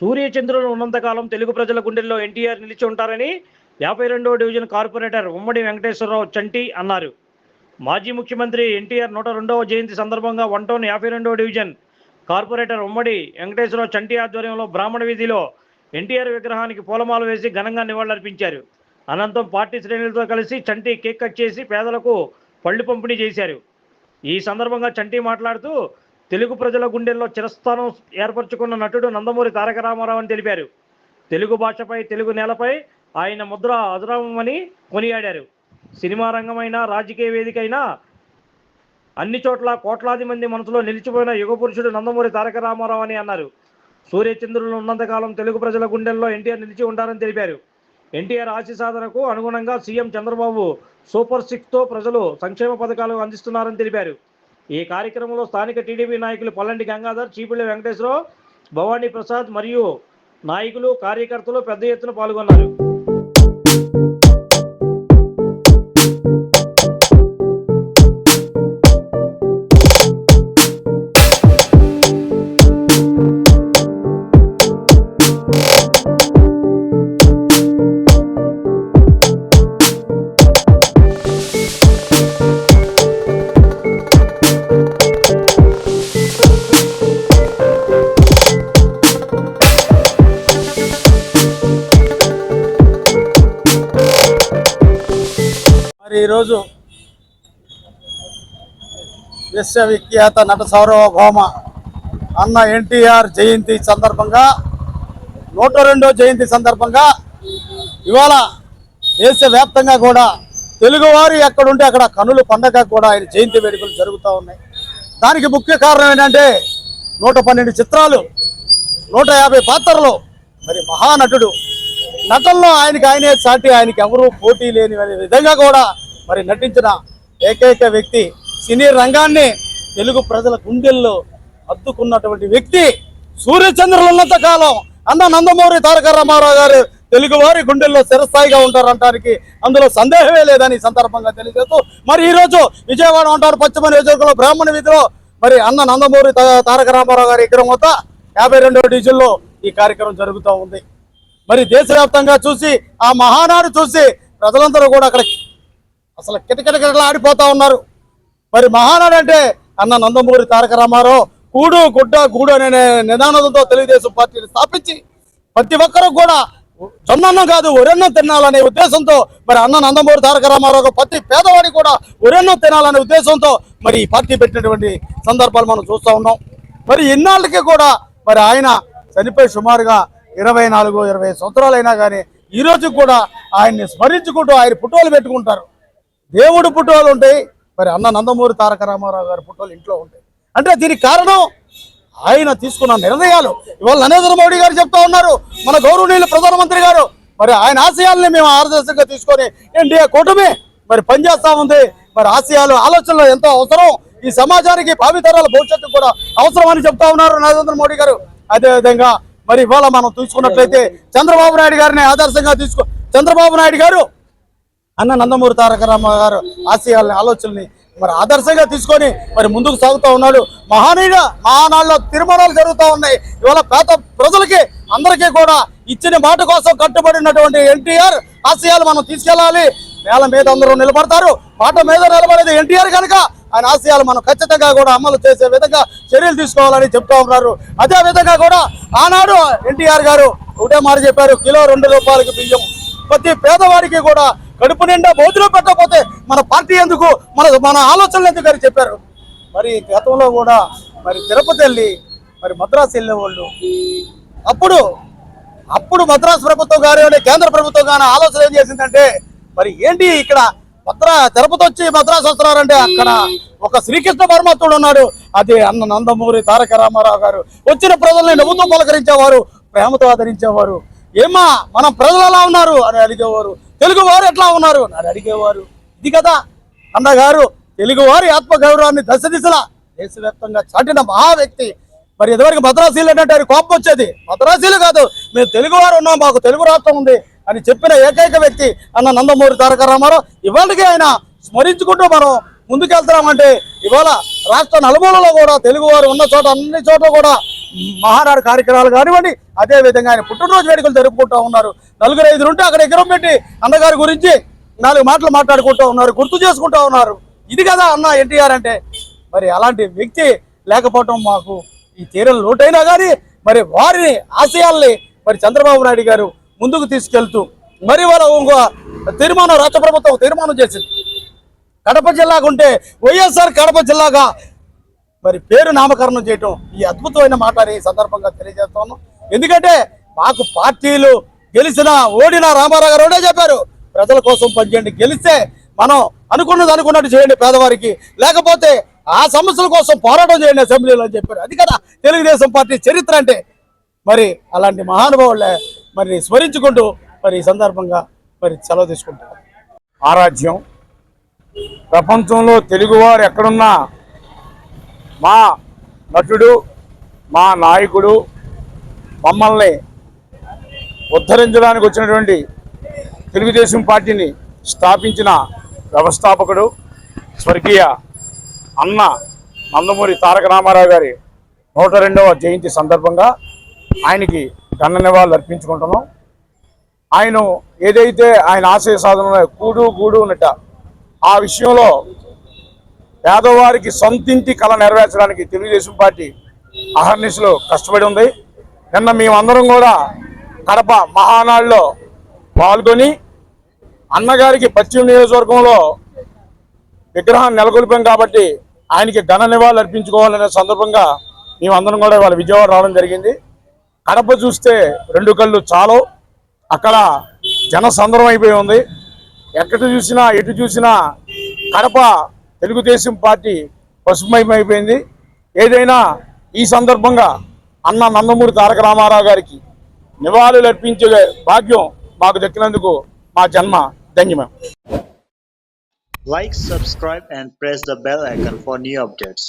సూర్యచంద్రులు ఉన్నంతకాలం తెలుగు ప్రజల గుండెల్లో ఎన్టీఆర్ నిలిచి ఉంటారని యాభై రెండవ డివిజన్ కార్పొరేటర్ ఉమ్మడి వెంకటేశ్వరరావు చంటి అన్నారు. మాజీ ముఖ్యమంత్రి ఎన్టీఆర్ నూట రెండవ జయంతి సందర్భంగా వన్ టౌన్ యాభై రెండవ డివిజన్ కార్పొరేటర్ ఉమ్మడి వెంకటేశ్వరరావు చంటి ఆధ్వర్యంలో బ్రాహ్మణ వీధిలో ఎన్టీఆర్ విగ్రహానికి పూలమాల వేసి ఘనంగా నివాళులర్పించారు. అనంతరం పార్టీ శ్రేణులతో కలిసి చంటి కేక్ కట్ చేసి పేదలకు పళ్ళు పంపిణీ చేశారు. ఈ సందర్భంగా చంటి మాట్లాడుతూ తెలుగు ప్రజల గుండెల్లో చిరస్థానం ఏర్పరచుకున్న నటుడు నందమూరి తారక రామారావు అని తెలిపారు. తెలుగు భాషపై తెలుగు నేలపై ఆయన ముద్ర అదురామని కొనియాడారు. సినిమా రంగమైన రాజకీయ వేదిక అయినా అన్ని చోట్ల కోట్లాది మంది మనసులో నిలిచిపోయిన యుగ పురుషుడు నందమూరి తారక రామారావు అని అన్నారు. సూర్యచంద్రులు ఉన్నంతకాలం తెలుగు ప్రజల గుండెల్లో ఎన్టీఆర్ నిలిచి ఉంటారని తెలిపారు. ఎన్టీఆర్ ఆశి సాధనకు అనుగుణంగా సీఎం చంద్రబాబు సూపర్ సిక్స్తో ప్రజలు సంక్షేమ పథకాలు అందిస్తున్నారని తెలిపారు. ఈ కార్యక్రమంలో స్థానిక టీడీపీ నాయకులు పల్లంటి గంగాధర్ చీపిళ్ళ వెంకటేశ్వరరావు భవానీ ప్రసాద్ మరియు నాయకులు కార్యకర్తలు పెద్ద ఎత్తున పాల్గొన్నారు. మరి ఈరోజు విశ్వవిఖ్యాత నట సార్వభౌమ అన్న ఎన్టీఆర్ జయంతి సందర్భంగా నూట రెండో జయంతి సందర్భంగా ఇవాళ దేశవ్యాప్తంగా కూడా తెలుగువారు ఎక్కడుంటే అక్కడ కనులు పండగ కూడా ఆయన జయంతి వేడుకలు జరుగుతూ ఉన్నాయి. దానికి ముఖ్య కారణం ఏంటంటే నూట పన్నెండు చిత్రాలు నూట యాభై పాత్రలు మరి మహానటుడు. నటనలో ఆయనకి ఆయనే సాటి ఆయనకి ఎవరూ పోటీ లేని విధంగా కూడా మరి నటించిన ఏకైక వ్యక్తి సినీ రంగాన్ని తెలుగు ప్రజల గుండెల్లో అద్దుకున్నటువంటి వ్యక్తి సూర్యచంద్రులు ఉన్నంత కాలం అన్న నందమూరి తారక రామారావు గారు తెలుగు వారి గుండెల్లో స్థిరస్థాయిగా ఉంటారంటానికి అందులో సందేహమే లేదని సందర్భంగా తెలియజేస్తూ మరి ఈ రోజు విజయవాడ ఉంటారు పశ్చిమ నియోజకవర్గంలో బ్రాహ్మణ వీధిలో. మరి అన్న నందమూరి తారక రామారావు గారి విగ్రహం వద్ద యాభై రెండవ డిజిల్లో ఈ కార్యక్రమం జరుగుతూ ఉంది. మరి దేశవ్యాప్తంగా చూసి ఆ మహానాడు చూసి ప్రజలందరూ కూడా అక్కడ అసలు కిటకిటకిటలా ఆడిపోతా ఉన్నారు. మరి మహానాడు అంటే అన్న నందమూరి తారక రామారావు కూడు గుడ్డ గూడు అనే నిదానంతో తెలుగుదేశం పార్టీని స్థాపించి ప్రతి ఒక్కరూ కూడా జొన్నన్నం కాదు ఒరెన్నం తినాలనే ఉద్దేశంతో మరి అన్న నందమూరి తారక రామారావు ప్రతి పేదవాడి కూడా ఒరెన్నం తినాలనే ఉద్దేశంతో మరి ఈ పార్టీ పెట్టినటువంటి సందర్భాలు మనం చూస్తూ ఉన్నాం. మరి ఇన్నాళ్ళకి కూడా మరి ఆయన చనిపోయి సుమారుగా ఇరవై నాలుగు ఇరవై సంవత్సరాలైనా కానీ ఈ రోజు కూడా ఆయన్ని స్మరించుకుంటూ ఆయన పుట్టోలు పెట్టుకుంటారు. దేవుడు పుట్టోలు ఉంటాయి. మరి అన్న నందమూరి తారక రామారావు గారి పుట్టోలు ఇంట్లో ఉంటాయి. అంటే దీనికి కారణం ఆయన తీసుకున్న నిర్ణయాలు. ఇవాళ నరేంద్ర మోడీ గారు చెప్తా ఉన్నారు. మన గౌరవనీయులు ప్రధానమంత్రి గారు మరి ఆయన ఆశయాల్ని మేము ఆదర్శంగా తీసుకొని ఎన్డీఏ కూటమి మరి పనిచేస్తా ఉంది. మరి ఆశయాలు ఆలోచనలు ఎంతో అవసరం. ఈ సమాజానికి భావితరాల భవిష్యత్తు కూడా అవసరం అని చెప్తా ఉన్నారు నరేంద్ర మోడీ గారు. అదే విధంగా మరి ఇవాళ మనం తీసుకున్నట్లయితే చంద్రబాబు నాయుడు గారిని ఆదర్శంగా తీసుకో చంద్రబాబు నాయుడు గారు అన్న నందమూరి తారక రామారావు గారు ఆశయాలని ఆలోచనని మరి ఆదర్శంగా తీసుకొని మరి ముందుకు సాగుతూ ఉన్నాడు. మహానీయుడు మహానాడులో తిరుమలాలు జరుగుతూ ఉన్నాయి. ఇవాళ పేద ప్రజలకి అందరికీ కూడా ఇచ్చిన మాట కోసం కట్టుబడినటువంటి ఎన్టీఆర్ ఆశయాలు మనం తీసుకెళ్ళాలి. నేల మీద అందరూ నిలబడతారు. పాట మీద నిలబడేది ఎన్టీఆర్ కనుక ఆయన ఆశయాలు మనం ఖచ్చితంగా కూడా అమలు చేసే విధంగా చర్యలు తీసుకోవాలని చెప్తా ఉన్నారు. అదే విధంగా కూడా ఆనాడు ఎన్టీఆర్ గారు ఒకటే మాట చెప్పారు కిలో రెండు రూపాయలకి బియ్యం. ప్రతి పేదవాడికి కూడా కడుపు నిండా మోదీలో పెట్టకపోతే మన పార్టీ ఎందుకు? మన మన ఆలోచనలు ఎందుకు అని చెప్పారు. మరి గతంలో కూడా మరి తిరుపతి వెళ్ళి మరి మద్రాసు వెళ్ళిన వాళ్ళు. అప్పుడు అప్పుడు మద్రాసు ప్రభుత్వం గారు కేంద్ర ప్రభుత్వం కానీ ఆలోచన ఏం చేసిందంటే మరి ఏంటి ఇక్కడ మద్రా తిరుపతి వచ్చి మద్రాసు వస్తున్నారంటే అక్కడ ఒక శ్రీకృష్ణ పరమాత్ముడు ఉన్నాడు. అది అన్న నందమూరి తారక రామారావు గారు. వచ్చిన ప్రజల్ని నవ్వుతూ పలకరించేవారు ప్రేమతో ఆదరించేవారు. ఏమా మన ప్రజలు ఎలా ఉన్నారు? అని అడిగేవారు. తెలుగు వారు ఎట్లా ఉన్నారు? అని అడిగేవారు. ఇది కదా అన్నగారు తెలుగు వారి ఆత్మగౌరవాన్ని దశ దిశలా దేశవ్యాప్తంగా చాటిన మహా వ్యక్తి. మరి ఇదివరకు మద్రాసీలు ఏంటంటే కోపం వచ్చేది. మద్రాసీలు కాదు మేము తెలుగు వారు ఉన్నాం మాకు తెలుగు రాష్ట్రం ఉంది అని చెప్పిన ఏకైక వ్యక్తి అన్న నందమూరి తారక రామారావు. ఇవాళకి ఆయన స్మరించుకుంటూ మనం ముందుకెళ్తున్నామంటే ఇవాళ రాష్ట్ర నలుమూలలో కూడా తెలుగువారు ఉన్న చోట అన్ని చోట్ల కూడా మహానాడు కార్యక్రమాలు కానివ్వండి అదే విధంగా ఆయన పుట్టినరోజు వేడుకలు జరుపుకుంటూ ఉన్నారు. నలుగురు ఐదు ఉంటే అక్కడ ఎగరం పెట్టి అన్నగారి గురించి నాలుగు మాటలు మాట్లాడుకుంటూ ఉన్నారు గుర్తు చేసుకుంటూ ఉన్నారు. ఇది కదా అన్న ఎన్టీఆర్ అంటే. మరి అలాంటి వ్యక్తి లేకపోవటం మాకు ఈ తీరలు లోటైనా కానీ మరి వారిని ఆశయాల్ని మరి చంద్రబాబు నాయుడు గారు ముందుకు తీసుకెళ్తూ మరి వాళ్ళ ఇంకో తీర్మానం రాష్ట్ర ప్రభుత్వం తీర్మానం చేసింది. కడప జిల్లాగా ఉంటే వైఎస్ఆర్ కడప జిల్లాగా మరి పేరు నామకరణం చేయటం ఈ అద్భుతమైన మాట అని ఈ సందర్భంగా తెలియజేస్తాను ఎందుకంటే మాకు పార్టీలు గెలిచినా ఓడినా రామారావు గారు ఒకటే చెప్పారు. ప్రజల కోసం పనిచేయండి గెలిస్తే మనం అనుకున్నది అనుకున్నట్టు చేయండి పేదవారికి. లేకపోతే ఆ సమస్యల కోసం పోరాటం చేయండి అసెంబ్లీలో అని చెప్పారు. అది కదా తెలుగుదేశం పార్టీ చరిత్ర అంటే. మరి అలాంటి మహానుభావులే మరి స్మరించుకుంటూ మరి ఈ సందర్భంగా మరి సెలవు తీసుకుంటారు. ఆరాధ్యం. ప్రపంచంలో తెలుగువారు ఎక్కడున్నా మా నటుడు మా నాయకుడు మమ్మల్ని ఉద్ధరించడానికి వచ్చినటువంటి తెలుగుదేశం పార్టీని స్థాపించిన వ్యవస్థాపకుడు స్వర్గీయ అన్న నందమూరి తారక రామారావు గారి నూట రెండవ జయంతి సందర్భంగా ఆయనకి ఘన నివాళులు అర్పించుకుంటున్నాం. ఆయన ఏదైతే ఆయన ఆశయ సాధనలో కూడు గూడు ఉన్నట ఆ విషయంలో పేదవారికి సొంతింటి కళ నెరవేర్చడానికి తెలుగుదేశం పార్టీ అహర్నిశలో కష్టపడి ఉంది. నిన్న మేమందరం కూడా కడప మహానాడులో పాల్గొని అన్నగారికి పశ్చిమ నియోజకవర్గంలో విగ్రహాన్ని నెలకొల్పాం కాబట్టి ఆయనకి ఘన నివాళులు అర్పించుకోవాలనే సందర్భంగా మేమందరం కూడా ఇవాళ విజయవాడ రావడం జరిగింది. కడప చూస్తే రెండు కళ్ళు చాలు. అక్కడ జన అయిపోయి ఉంది. ఎక్కడ చూసినా ఎటు చూసినా కడప తెలుగుదేశం పార్టీ పసుమయం ఏదైనా ఈ సందర్భంగా అన్న నందమూరి తారక రామారావు గారికి నివాళులు అర్పించే భాగ్యం మాకు దక్కినందుకు మా జన్మ ధన్యమే Like, subscribe, and press the bell icon for new updates.